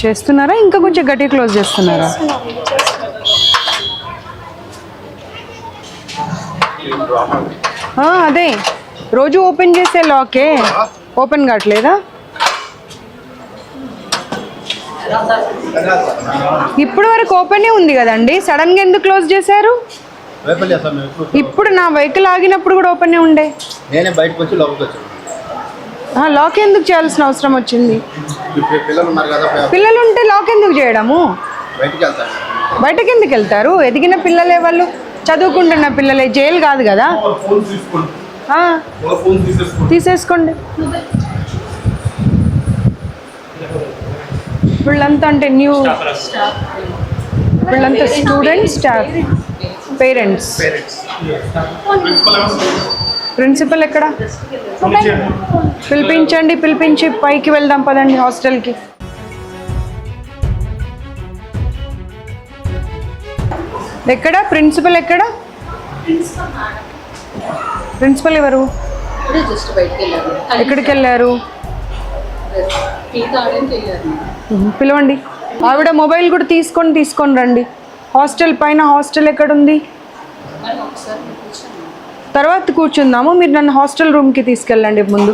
చేస్తున్నారా? ఇంకా కొంచెం గట్టి క్లోజ్ చేస్తున్నారా? ఆ, అదే. రోజు ఓపెన్ చేసే లాకే. ఓపెన్ కావట్లేదా? ఇప్పుడు వరకు ఓపెనే ఉంది కదండి. సడన్గా ఎందుకు క్లోజ్ చేశారు? ఇప్పుడు నా వెహికల్ ఆగినప్పుడు కూడా ఓపెనే ఉండే. నేనే బయటకు వచ్చి లోపలికి వచ్చాను. ఆ, లాక్ ఎందుకు చేయాల్సిన అవసరం వచ్చింది? పిల్లలు ఉన్నారు కదా పిల్లలు ఉంటే లాక్ ఎందుకు చేయడము? బయటికి ఎందుకు వెళ్తారు? ఎదిగిన పిల్లలే వాళ్ళు చదువుకుంటున్న పిల్లలే. జైలు కాదు కదా? ఫోన్ తీసుకోండి. ఆ, ఫోన్ తీసేసుకోండి. వీళ్ళంతా అంటే న్యూ వీళ్ళంతా students staff parents. Principal principal ఎక్కడ? పిలిపించండి పిలిపించి పైకి వెళ్దాం పదండి హాస్టల్కి. ఎక్కడ? ప్రిన్సిపల్ ఎక్కడ? ప్రిన్సిపల్ ఎవరు? ఎక్కడికి వెళ్ళారు? పిలవండి. ఆవిడ మొబైల్ కూడా తీసుకొని తీసుకొని రండి. హాస్టల్ పైన హాస్టల్ ఎక్కడుంది? తర్వాత కూర్చుందాము. మీరు నన్ను హాస్టల్ రూమ్కి తీసుకెళ్ళండి ముందు.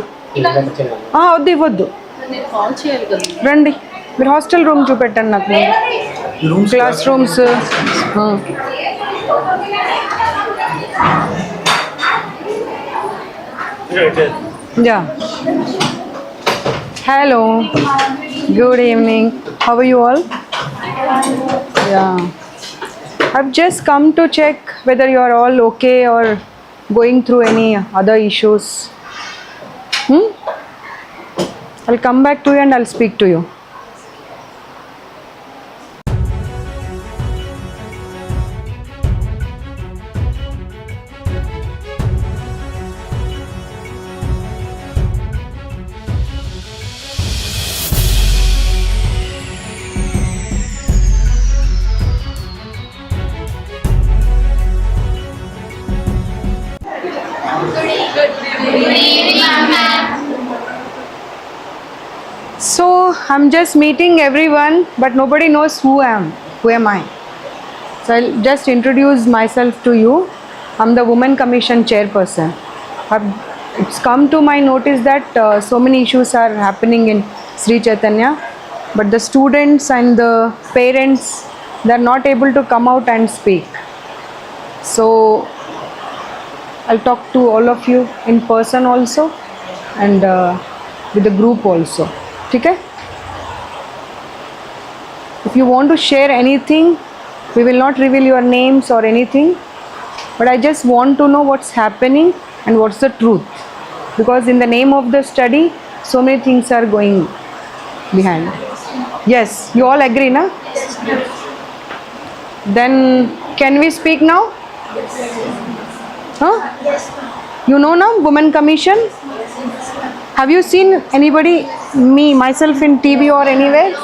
వద్దు ఇవ్వద్దు. రండి. మీరు హాస్టల్ రూమ్ చూపెట్టండి నాకు class rooms. Yeah. Hello. Good evening. How are you all? Yeah. I've just come to check whether you are all okay or going through any other issues. Hmm? I'll come back to you and I'll speak to you. Just meeting everyone, but nobody knows who I am. Who am I? So I'll just introduce myself to you. I'm the Women Commission chairperson. I've- It's come to my notice that uh, so many issues are happening in Sri Chaitanya, but the students and the parents they're not able to come out and speak. So I'll talk to all of you in person also and uh, with the group also. Okay? If you want to share anything, we will not reveal your names or anything, but I just want to know what's happening and what's the truth. Because in the name of the study, so many things are going behind. Yes, you all agree, na? Then can we speak now? Huh? You know now, Women Commission? Have you seen anybody, me, myself in TV or anywhere?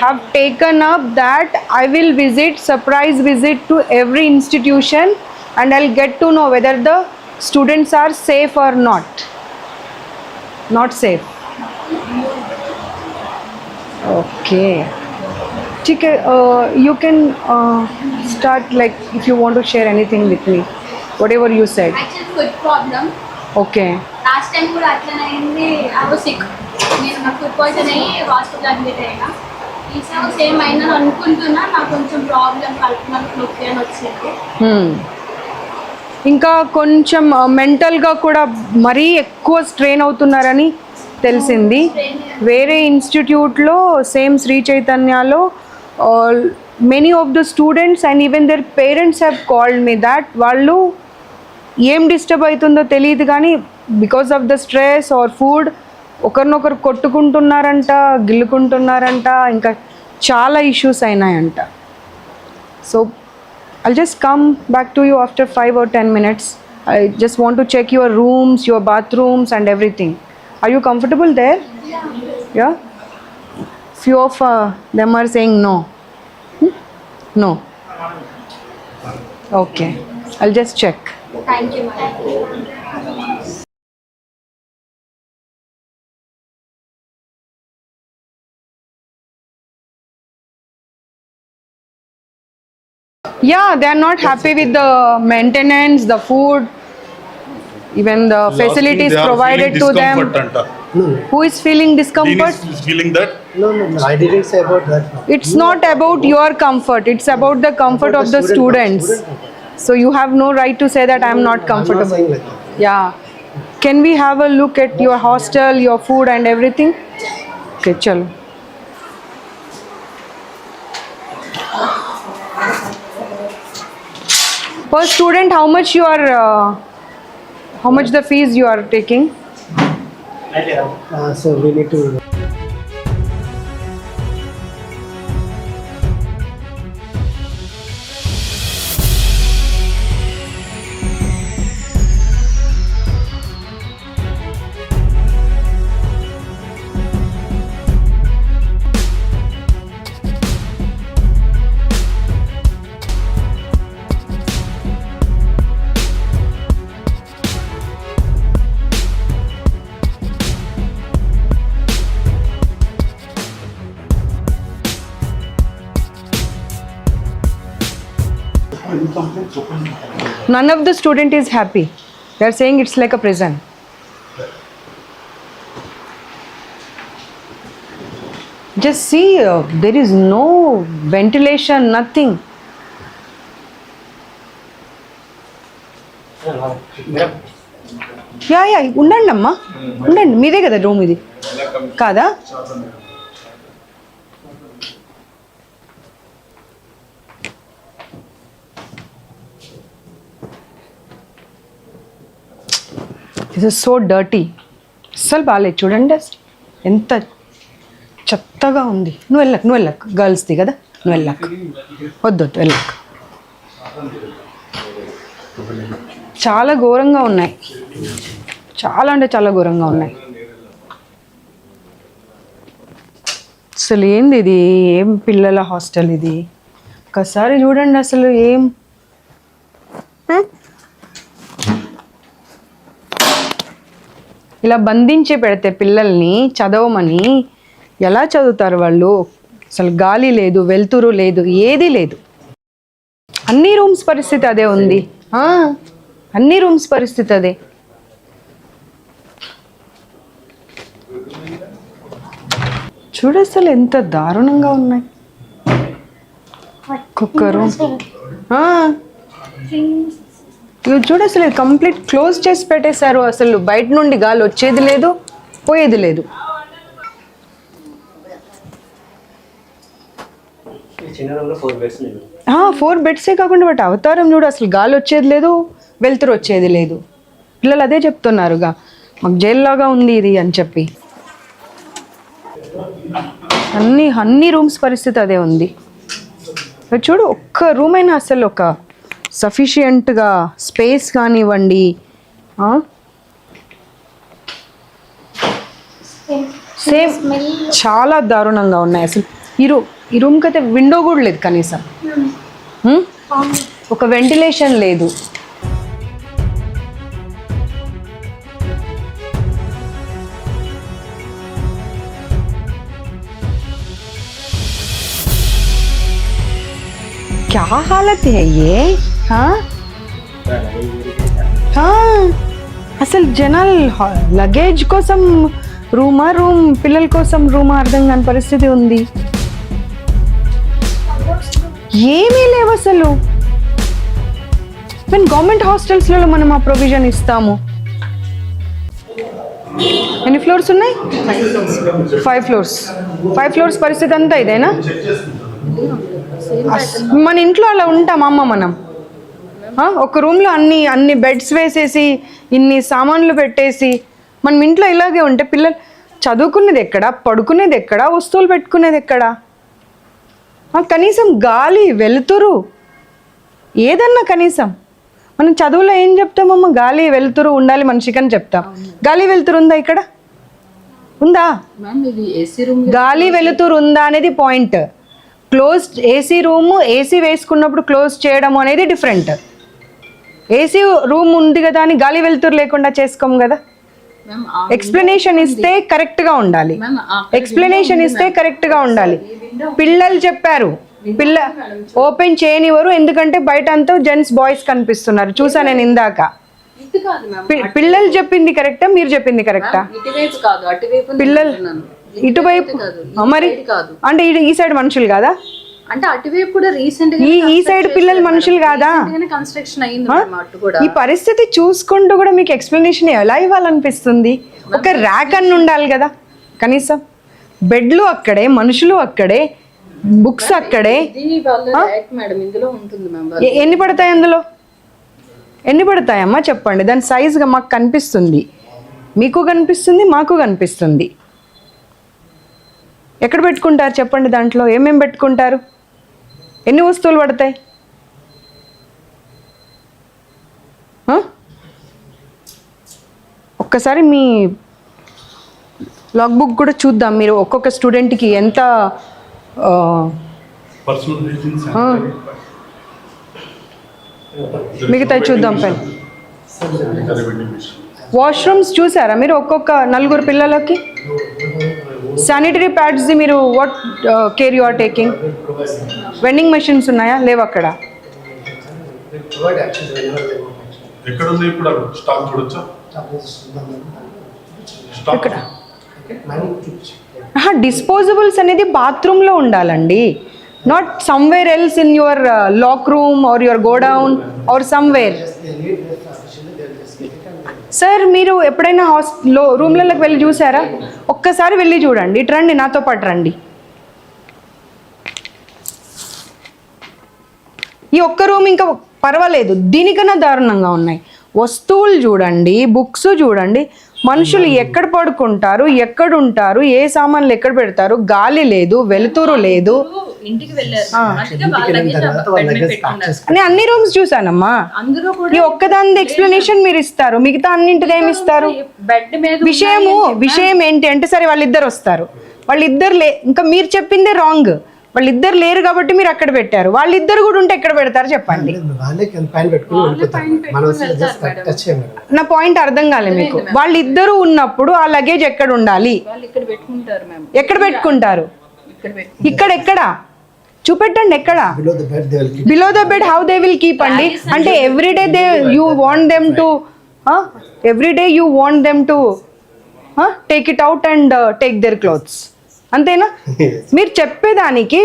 have taken up that I will visit, surprise visit to every institution and I'll get to know whether the students are safe or not. Not safe. Okay. Okay, uh, you can uh, start like if you want to share anything with me, whatever you said. Actually, food problem. Okay. Last time కూడా అట్లనే I was sick. నేను నాకు food ఈసారి same అయిందని అనుకుంటున్నా నాకు కొంచెం problem కలుపున నొప్పి అని వచ్చింది. ఇంకా కొంచెం మెంటల్గా కూడా మరీ ఎక్కువ స్ట్రెయిన్ అవుతున్నారని తెలిసింది. వేరే ఇన్స్టిట్యూట్లో same Sri చైతన్యలో many of the students and even their parents have called me that వాళ్ళు ఏం డిస్టర్బ్ అవుతుందో తెలియదు కానీ because of the stress or food ఒకరినొకరు కొట్టుకుంటున్నారంట గిల్లుకుంటున్నారంట ఇంకా చాలా issues అయినాయంట. So I just come back to you after five or ten minutes I just want to check your rooms your bathrooms and everything I you comfortable they yeah few of them are saying no no okay I just check thank you Yeah, they are not happy with the maintenance, the food, even the facilities provided to them. Who is feeling discomfort? is feeling that No, no, no. I didn't say about that. No. It's not about your comfort, it's about the comfort About of the student, students. student. So you have no right to say that I am not I'm not comfortable. saying like that. Yeah. Can we have a look at your hostel, your food and everything? Okay, chalo. Per student, how much you are, uh, how much the fees you are taking? Uh, so we need to. None of the student is happy. They are saying it's like a prison. Just see, uh, there is no ventilation, nothing. Yeah yeah ఉండండి అమ్మా ఉండండి మీదే కదా room ఇది కాదా this is so dirty అస్సలు బాగాలేదు చూడండి ఎంత చెత్తగా ఉంది. నువ్వు వెళ్ళకు నువ్వు వెళ్ళకు. గర్ల్స్ది కదా? నువ్వు వెళ్ళకు. వద్దు వద్దు వెళ్ళకు. చాలా ఘోరంగా ఉన్నాయి. చాలా అంటే చాలా ఘోరంగా ఉన్నాయి. అసలు ఏంది ఇది? ఏం పిల్లల హాస్టల్ ఇది? ఒకసారి చూడండి అసలు ఏం? ఇలా బంధించి పెడితే పిల్లల్ని చదవమని ఎలా చదువుతారు వాళ్ళు? అసలు గాలి లేదు వెలుతురు లేదు ఏది లేదు. అన్ని రూమ్స్ పరిస్థితి అదే ఉంది. ఆ, అన్ని రూమ్స్ పరిస్థితి అదే. చూడు అసలు ఎంత దారుణంగా ఉన్నాయి. ఒక్కొక్క రూమ్. ఇవి చూడు అసలు కంప్లీట్ క్లోజ్ చేసి పెట్టేశారు. అసలు బయట నుండి గాలి వచ్చేది లేదు పోయేది లేదు. ఫోర్ బెడ్స్ కాకుండా వాటి అవతారం చూడు అసలు గాలి వచ్చేది లేదు వెలుతురు వచ్చేది లేదు. పిల్లలు అదే చెప్తున్నారుగా మాకు జైల్లాగా ఉంది ఇది అని చెప్పి. అన్ని అన్ని రూమ్స్ పరిస్థితి అదే ఉంది. చూడు ఒక్క రూమ్ అయినా అసలు ఒక సఫిషియంట్గా స్పేస్ కానివ్వండి? సేమ్ చాలా దారుణంగా ఉన్నాయి అసలు. ఈ రూమ్ ఈ రూమ్కి అయితే విండో కూడా లేదు కనీసం. హ్మ్? ఒక వెంటిలేషన్ లేదు. क्या हालत है ये हाँ हाँ అసలు జనాలు లగేజ్ కోసం రూమా రూమ్ పిల్లల కోసం రూమా అర్థం కాని పరిస్థితి ఉంది ఏమీ లేవు అసలు మేము గవర్నమెంట్ హాస్టల్స్లలో మనం ఆ ప్రొవిజన్ ఇస్తాము ఎన్ని ఫ్లోర్స్ ఉన్నాయి ఫైవ్ ఫ్లోర్స్ ఫైవ్ ఫ్లోర్స్ పరిస్థితి అంతా ఇదేనా అస్- మన ఇంట్లో అలా ఉంటాం అమ్మ మనం. ఒక రూమ్లో అన్ని అన్ని బెడ్స్ వేసేసి ఇన్ని సామాన్లు పెట్టేసి మనం ఇంట్లో ఇలాగే ఉంటే పిల్లలు చదువుకునేది ఎక్కడ పడుకునేది ఎక్కడ వస్తువులు పెట్టుకునేది ఎక్కడ? కనీసం గాలి వెలుతురు ఏదన్నా కనీసం. మనం చదువులో ఏం చెప్తామమ్మ? గాలి వెలుతురు ఉండాలి మనిషికి అని చెప్తాం. గాలి వెలుతురు ఉందా ఇక్కడ? ఉందా? గాలి వెలుతురు ఉందా అనేది point. Close AC room AC వేసుకున్నప్పుడు క్లోజ్ చేయడం అనేది డిఫరెంట్. ఏసీ రూమ్ ఉంది కదా అని గాలి వెలుతురు లేకుండా చేసుకోము కదా. ఎక్స్ప్లెనేషన్ ఇస్తే కరెక్ట్గా ఉండాలి. మ్యామ్ ఆ ఎక్స్ప్లెనేషన్ ఇస్తే కరెక్ట్గా ఉండాలి. పిల్లలు చెప్పారు పిల్ల ఓపెన్ చేయనివ్వరు ఎందుకంటే బయట అంతా జెంట్స్ బాయ్స్ కనిపిస్తున్నారు. చూసా నేను ఇందాక. పిల్లలు చెప్పింది కరెక్టా మీరు చెప్పింది కరెక్టా పిల్లలు. ఇటువైపు మరి అంటే ఇటు- ఈ సైడ్ మనుషులు కాదా? అంటే అటువైపు కూడా రీసెంట్ ఈ ఈ సైడ్ పిల్లలు మనుషులు కాదా? కన్స్ట్రక్షన్ అయింది ఈ పరిస్థితి చూసుకుంటూ కూడా మీకు ఎక్స్ప్లెనేషన్ ఎలా ఇవ్వాలనిపిస్తుంది? ఒక ర్యాక్ అన్ని ఉండాలి కదా. కనీసం బెడ్లు అక్కడే మనుషులు అక్కడే బుక్స్ అక్కడే. ఎన్ని పడతాయి అందులో? ఎన్ని పడతాయమ్మా చెప్పండి. దాని సైజుగా మాకు కనిపిస్తుంది. మీకు కనిపిస్తుంది మాకు కనిపిస్తుంది. ఎక్కడ పెట్టుకుంటారు చెప్పండి దాంట్లో? ఏమేం పెట్టుకుంటారు? ఎన్ని వస్తువులు పడతాయి? ఒక్కసారి మీ లాగ్ బుక్ కూడా చూద్దాం. మీరు ఒక్కొక్క స్టూడెంట్కి ఎంత మిగతా చూద్దాం పెన్. వాష్రూమ్స్ చూసారా మీరు ఒక్కొక్క నలుగురు పిల్లలకి? శానిటరీ ప్యాడ్స్ది మీరు what care you are taking vending machines ఉన్నాయా? లేవు అక్కడ. ఎక్కడ ఉంది ఇప్పుడు? స్టాక్ చూడొచ్చా? ఇక్కడ. డిస్పోజబుల్స్ అనేది బాత్రూంలో ఉండాలండి. Not somewhere else in your lock room or your godown or somewhere sir మీరు ఎప్పుడైనా హాస్టల్లో రూమ్లలోకి వెళ్ళి చూసారా? ఒక్కసారి వెళ్ళి చూడండి. ఇటు రండి నాతో పాటు రండి. ఈ ఒక్క రూమ్ ఇంకా పర్వాలేదు. దీనికన్నా దారుణంగా ఉన్నాయి. వస్తువులు చూడండి బుక్స్ చూడండి. మనుషులు ఎక్కడ పడుకుంటారు ఎక్కడ ఉంటారు ఏ సామాన్లు ఎక్కడ పెడతారు గాలి లేదు వెలుతురు లేదు. ఇంటికి వెళ్ళారు అన్ని రూమ్స్ చూసానమ్మా అందులో కూడా ఈ ఒక్కదాని ఎక్స్ప్లెనేషన్ మీరు ఇస్తారు మిగతా అన్నింటిది ఏమి ఇస్తారు? బెడ్ మీద విషయము విషయం ఏంటి అంటే సరే వాళ్ళిద్దరు వస్తారు. వాళ్ళిద్దరు లే ఇంకా మీరు చెప్పిందే రాంగ్ వాళ్ళిద్దరు లేరు కాబట్టి మీరు అక్కడ పెట్టారు. వాళ్ళిద్దరు కూడా ఉంటే ఎక్కడ పెడతారు చెప్పండి. నా పాయింట్ అర్థం కాలే మీకు. వాళ్ళిద్దరూ ఉన్నప్పుడు ఆ లగేజ్ ఎక్కడ ఉండాలి? వాళ్ళు ఇక్కడ పెట్టుకుంటారు మ్యామ్ ఎక్కడ పెట్టుకుంటారు? ఇక్కడ పెట్టు ఇక్కడ ఎక్కడ? చూపెట్టండి ఎక్కడ? Below the bed they will keep below the bed how they will keep అండి? అంటే every day they you want them to every day you want them to take it out and take their clothes అంతేనా? మీరు చెప్పేదానికి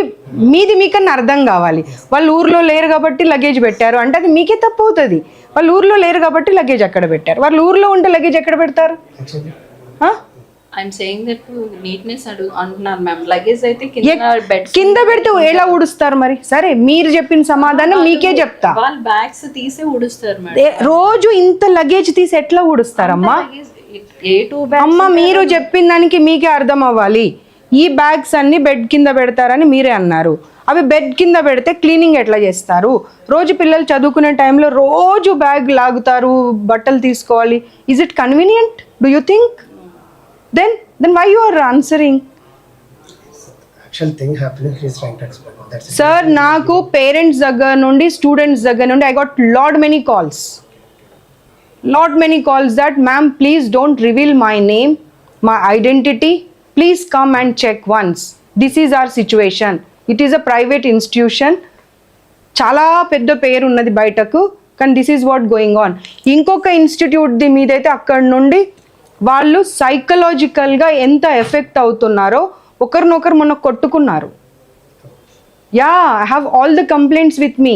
మీది మీకన్నా అర్థం కావాలి. వాళ్ళు ఊర్లో లేరు కాబట్టి లగేజ్ పెట్టారు. అంటే అది మీకే తప్పు అవుతుంది. వాళ్ళు ఊర్లో లేరు కాబట్టి లగేజ్ అక్కడ పెట్టారు. వాళ్ళు ఊర్లో ఉంటే లగేజ్ ఎక్కడ పెడతారు? ఐఎమ్ సేయింగ్ దట్ నీట్నెస్ అడుగు అంటున్నారు మ్యామ్ లగేజ్ అయితే కింద బెడ్ కింద పెడితే ఎలా ఊడుస్తారు మరి? సరే మీరు చెప్పిన సమాధానం మీకే చెప్తా. వాళ్ళు బ్యాగ్స్ తీసే ఉడుస్తారు మేడం రోజు ఇంత లగేజ్ తీసి ఎట్లా ఊడుస్తారమ్మా? ఏ టూ బ్యాగ్ అమ్మ మీరు చెప్పిన దానికి మీకే అర్థం అవ్వాలి. ఈ బ్యాగ్స్ అన్ని బెడ్ కింద పెడతారని మీరే అన్నారు. అవి బెడ్ కింద పెడితే క్లీనింగ్ ఎట్లా చేస్తారు? రోజు పిల్లలు చదువుకునే టైంలో రోజు బ్యాగ్ లాగుతారు బట్టలు తీసుకోవాలి. Is it convenient do you think then then why you are answering sir నాకు పేరెంట్స్ దగ్గర నుండి స్టూడెంట్స్ దగ్గర నుండి I got lot many calls lot many calls that ma'am please don't reveal my name my identity please come and check once this is our situation it is a private institution చాలా పెద్ద పేరు ఉన్నది బయటకు కానీ దిస్ ఈజ్ వాట్ గోయింగ్ ఆన్ ఇంకొక ఇన్స్టిట్యూట్ది మీదైతే అక్కడ నుండి వాళ్ళు సైకలాజికల్గా ఎంత ఎఫెక్ట్ అవుతున్నారో ఒకరినొకరు మొన్న కొట్టుకున్నారు. Yeah I have all the complaints with me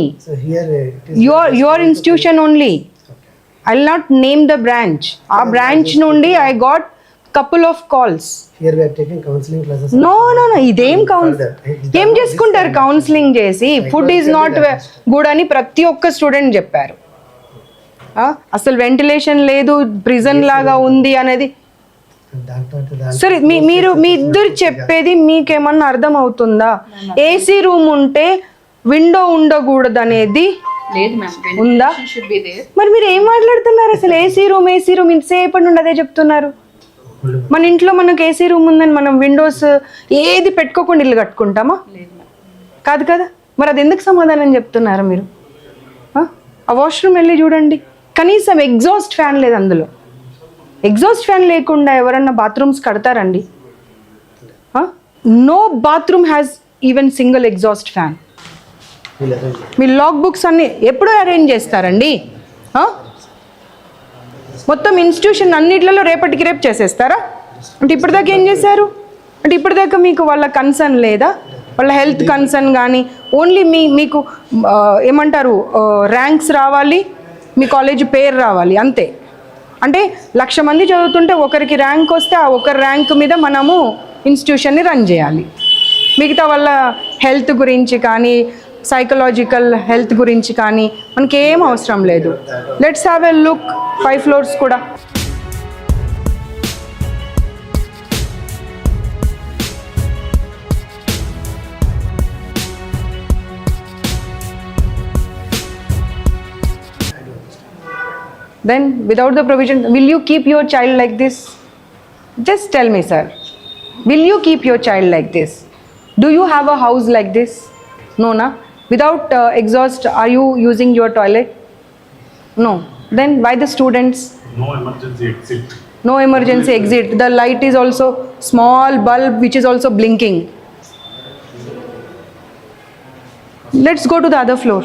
your your institution only I not name the branch ఆ బ్రాంచ్ నుండి I got couple of calls no no no ఇదేం కౌన్సిలింగ్ ఏం చేసుకుంటారు కౌన్సిలింగ్ చేసి? ఫుడ్ ఈజ్ నాట్ గుడ్ అని ప్రతి ఒక్క student చెప్పారు. అసలు వెంటిలేషన్ లేదు ప్రిజన్ లాగా ఉంది అనేది. సరే మీ మీరు మీ ఇద్దరు చెప్పేది మీకేమన్నా అర్థం అవుతుందా ఏసీ రూమ్ ఉంటే విండో ఉండకూడదు అనేది ఉందా? షుడ్ బి దేర్ మరి మీరు ఏం మాట్లాడుతున్నారు అసలు? ఏసీ రూమ్ ఏసీ రూమ్ ఇంతసేపటి నుండి అదే చెప్తున్నారు. మన ఇంట్లో మనకు ఏసీ రూమ్ ఉందని మనం విండోస్ ఏది పెట్టుకోకుండా ఇల్లు కట్టుకుంటామా? కాదు కదా. మరి అది ఎందుకు సమాధానం చెప్తున్నారు మీరు? ఆ? ఆ వాష్రూమ్ వెళ్ళి చూడండి. కనీసం ఎగ్జాస్ట్ ఫ్యాన్ లేదు అందులో. ఎగ్జాస్ట్ ఫ్యాన్ లేకుండా ఎవరన్నా bathrooms కడతారండి? No bathroom has even single exhaust fan me log books అన్ని ఎప్పుడు అరేంజ్ చేస్తారండి? మొత్తం ఇన్స్టిట్యూషన్ అన్నిట్లలో రేపటికి రేపు చేసేస్తారా? అంటే ఇప్పటిదాకా ఏం చేశారు? అంటే ఇప్పటిదాకా మీకు వాళ్ళ కన్సర్న్ లేదా? వాళ్ళ హెల్త్ కన్సర్న్ కానీ ఓన్లీ మీ మీకు ఏమంటారు ర్యాంక్స్ రావాలి? మీ కాలేజ్ పేరు రావాలి అంతే. అంటే లక్ష మంది చదువుతుంటే ఒకరికి ర్యాంక్ వస్తే ఆ ఒకరి ర్యాంక్ మీద మనము ఇన్స్టిట్యూషన్ని రన్ చేయాలి. మిగతా వాళ్ళ హెల్త్ గురించి కానీ సైకలాజికల్ హెల్త్ గురించి కానీ మనకేం అవసరం లేదు. Let's have a look five floors కూడా. Then, without the provision, will you keep your child like this? Just tell me, sir. Will you keep your child like this? Do you have a house like this? No, na? Without uh, exhaust, are you using your toilet? No. Then why the students? No emergency exit. No emergency exit. The light is also small bulb which is also blinking. Let's go to the other floor.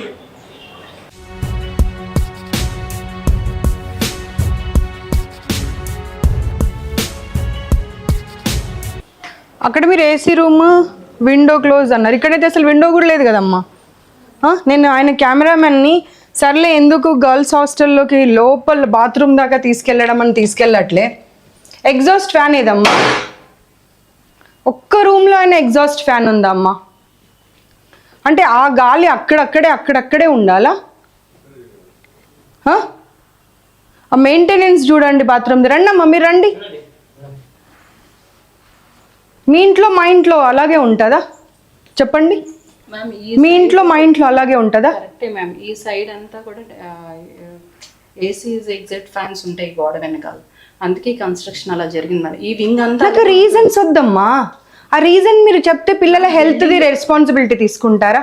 అక్కడ మీరు AC room window close అన్నారు. ఇక్కడైతే అసలు window కూడా లేదు కదమ్మా. నేను ఆయన కెమెరామెన్ని సర్లే ఎందుకు గర్ల్స్ హాస్టల్లోకి లోపల బాత్రూమ్ దాకా తీసుకెళ్ళడం అని తీసుకెళ్ళట్లే? ఎగ్జాస్ట్ ఫ్యాన్ ఏదమ్మా? ఒక్క రూమ్లో అయినా ఎగ్జాస్ట్ ఫ్యాన్ ఉందమ్మా. అంటే ఆ గాలి అక్కడక్కడే అక్కడక్కడే ఉండాలా? ఆ? మెయింటెనెన్స్ చూడండి బాత్రూమ్ది రండి అమ్మా మీరు రండి. మీ ఇంట్లో మా ఇంట్లో అలాగే ఉంటుందా? చెప్పండి. మీ ఇంట్లో మా ఇంట్లో అలాగే ఉంటుందా? కరెక్టే మ్యామ్ ఈ సైడ్ అంతా కూడా ఏసీ ఎగ్జాక్ట్ ఫ్యాన్స్ ఉంటాయి గోడ వెనకాల. అందుకే కన్స్ట్రక్షన్ అలా జరిగింది మరి ఈ వింగ్ అంతా నాకు రీజన్స్ వద్దమ్మా. ఆ రీజన్ మీరు చెప్తే పిల్లల హెల్త్ది రెస్పాన్సిబిలిటీ తీసుకుంటారా?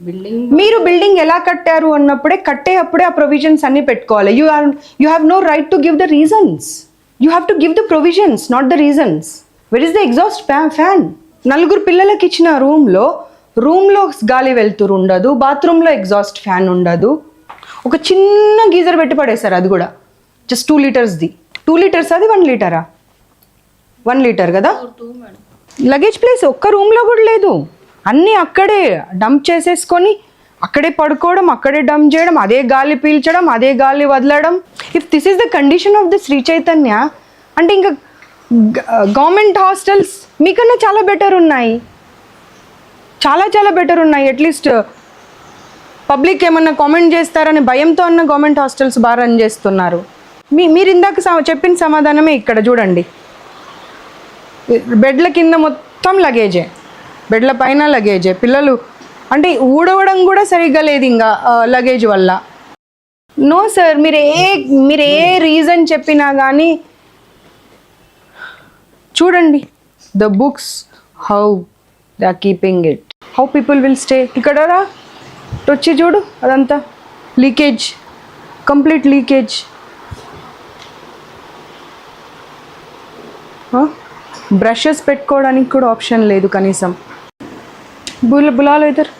బిల్డింగ్ మీరు బిల్డింగ్ ఎలా కట్టారు అన్నప్పుడే కట్టే అప్పుడే ఆ ప్రొవిజన్స్ అన్ని పెట్టుకోవాలి. You are you have no right to give the reasons you have to give the provisions not the reasons where is the exhaust fan నలుగురు పిల్లలకి ఇచ్చిన రూమ్లో రూమ్లో గాలి వెళ్తురు ఉండదు బాత్రూంలో ఎగ్జాస్ట్ ఫ్యాన్ ఉండదు. ఒక చిన్న గీజర్ పెట్టి పడేశారు అది కూడా. జస్ట్ టూ లీటర్స్ది టూ లీటర్స్ అది వన్ లీటరా వన్ లీటర్ కదా? లగేజ్ ప్లేస్ ఒక్క రూమ్లో కూడా లేదు. అన్నీ అక్కడే డంప్ చేసేసుకొని అక్కడే పడుకోవడం అక్కడే డంప్ చేయడం అదే గాలి పీల్చడం అదే గాలి వదలడం. If this is the condition of the Sri Chaitanya అంటే ఇంకా గవర్నమెంట్ హాస్టల్స్ మీకన్నా చాలా బెటర్ ఉన్నాయి. చాలా చాలా బెటర్ ఉన్నాయి. అట్లీస్ట్ పబ్లిక్ ఏమన్నా కామెంట్ చేస్తారని భయంతో అన్న గవర్నమెంట్ హాస్టల్స్ బాగా రన్ చేస్తున్నారు. మీ మీరు ఇందాక చెప్పిన సమాధానమే ఇక్కడ చూడండి. బెడ్ల కింద మొత్తం లగేజే. బెడ్ల పైన లగేజే. పిల్లలు అంటే ఊడవడం కూడా సరిగ్గా లేదు ఇంకా లగేజ్ వల్ల. నో సార్ మీరు ఏ మీరు ఏ రీజన్ చెప్పినా కానీ చూడండి. The books how the keeping it how people will stay ఇక్కడ రా. వచ్చి చూడు అదంతా. లీకేజ్ కంప్లీట్ లీకేజ్ బ్రషెస్ పెట్టుకోవడానికి కూడా ఆప్షన్ లేదు కనీసం. బుల్ బులాలు ఇద్దరు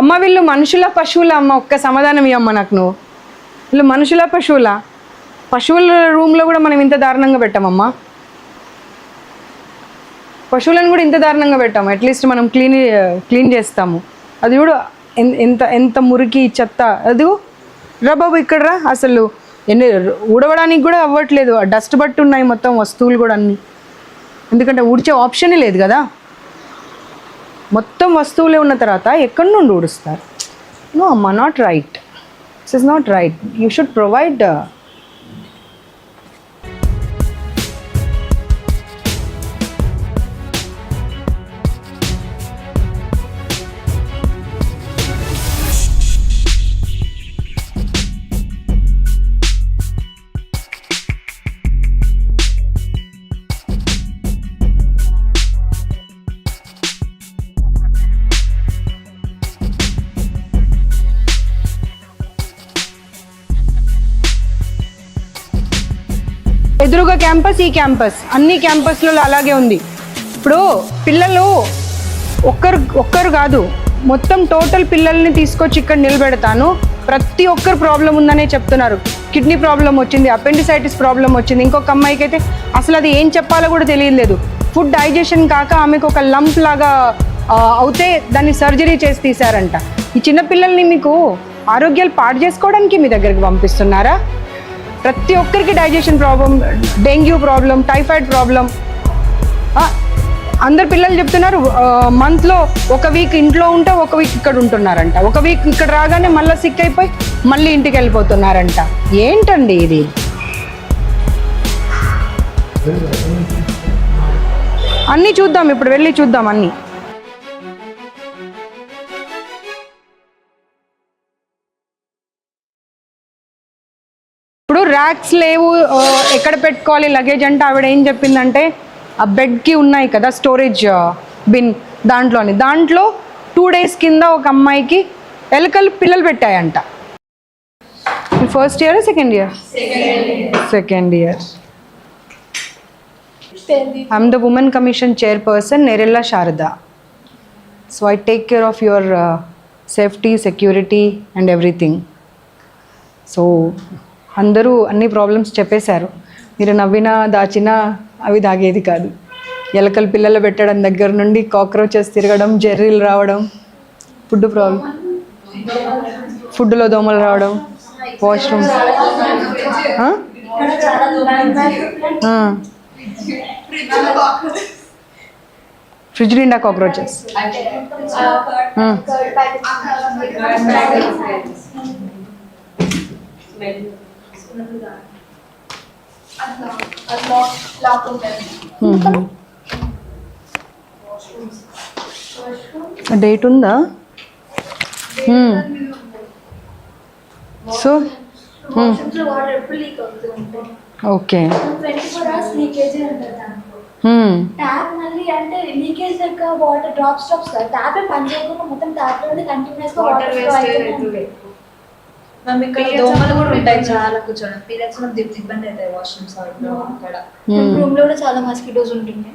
అమ్మ వీళ్ళు మనుషుల పశువుల అమ్మ. ఒక్క సమాధానం ఇవ్వమ్మ నాకు నువ్వు. వీళ్ళు మనుషుల పశువుల. పశువుల రూమ్లో కూడా మనం ఇంత దారుణంగా పెట్టామమ్మా. పశువులను కూడా ఇంత దారుణంగా పెట్టాము. అట్లీస్ట్ మనం క్లీన్ క్లీన్ చేస్తాము. అది కూడా ఎంత ఎంత మురికి చెత్త అది రా బాబు ఇక్కడ రా. అసలు ఎన్ని ఊడవడానికి కూడా అవ్వట్లేదు. డస్ట్ బట్టి ఉన్నాయి మొత్తం వస్తువులు కూడా అన్నీ. ఎందుకంటే ఊడ్చే ఆప్షనే లేదు కదా. మొత్తం వస్తువులే ఉన్న తర్వాత ఎక్కడి నుండి ఊడుస్తారు? నో అమ్మ not right this is not right you should provide ఎదురుగా క్యాంపస్ ఈ క్యాంపస్. అన్ని క్యాంపస్లలో అలాగే ఉంది. ఇప్పుడు పిల్లలు ఒక్కరు ఒక్కరు కాదు. మొత్తం టోటల్ పిల్లల్ని తీసుకొచ్చి ఇక్కడ నిలబెడతాను. ప్రతి ఒక్కరు ప్రాబ్లం ఉందనే చెప్తున్నారు. కిడ్నీ ప్రాబ్లం వచ్చింది అపెండిసైటిస్ ప్రాబ్లం వచ్చింది. ఇంకొక అమ్మాయికి అయితే అసలు అది ఏం చెప్పాలో కూడా తెలియలేదు ఫుడ్ డైజెషన్ కాక ఆమెకు ఒక లంప్ లాగా అవుతే దాన్ని సర్జరీ చేసి తీశారంట. ఈ చిన్నపిల్లల్ని మీకు ఆరోగ్యాలు పాడు చేసుకోవడానికి మీ దగ్గరికి పంపిస్తున్నారా? ప్రతి ఒక్కరికి digestion problem dengue problem typhoid problem అందరు పిల్లలు చెప్తున్నారు మంత్లో ఒక వీక్ ఇంట్లో ఉంటే ఒక వీక్ ఇక్కడ ఉంటున్నారంట. ఒక వీక్ ఇక్కడ రాగానే మళ్ళీ సిక్ అయిపోయి మళ్ళీ ఇంటికి వెళ్ళిపోతున్నారంట. ఏంటండి ఇది? అన్నీ చూద్దాం ఇప్పుడు వెళ్ళి చూద్దాం అన్నీ. బ్యాగ్స్ లేవు ఎక్కడ పెట్టుకోవాలి లగేజ్ అంటే ఆవిడ ఏం చెప్పిందంటే ఆ బెడ్కి ఉన్నాయి కదా స్టోరేజ్ బిన్ దాంట్లోని. దాంట్లో టూ డేస్ కింద ఒక అమ్మాయికి ఎలకలు పిల్లలు పెట్టాయంట. First year second year second year I'm the women commission chairperson Nerella Sharada so I take care of your safety security and everything so అందరూ అన్ని ప్రాబ్లమ్స్ చెప్పేశారు. మీరు నవ్వినా దాచినా అవి దాగేది కాదు. ఎలకలు పిల్లలు పెట్టడం దగ్గర నుండి కాక్రోచెస్ తిరగడం జెర్రీలు రావడం ఫుడ్ ప్రాబ్లం ఫుడ్లో దోమలు రావడం వాష్రూమ్ ఫ్రిడ్జ్ నిండా కాక్రోచెస్. డేట్ ఉందా? సో లీక్ ఉంటాయి. ఓకే. ట్యాప్ మళ్ళీ అంటే లీకేజ్ లెక్క వాటర్ డ్రాప్స్ డ్రాప్స్ ట్యాప్ పని చేయకుండా మొత్తం ట్యాప్లో కంటిన్యూస్గా వాటర్ ఫ్లో అవుతుంది మ్యామ్ ఇక్కడ దోమలు కూడా ఉంటాయి చాలా కూర్చోడం. పీరియడ్స్ ఇబ్బంది అవుతాయి వాష్రూమ్స్ అక్కడ. రూమ్లో కూడా చాలా మస్కిటోస్ ఉంటుండే.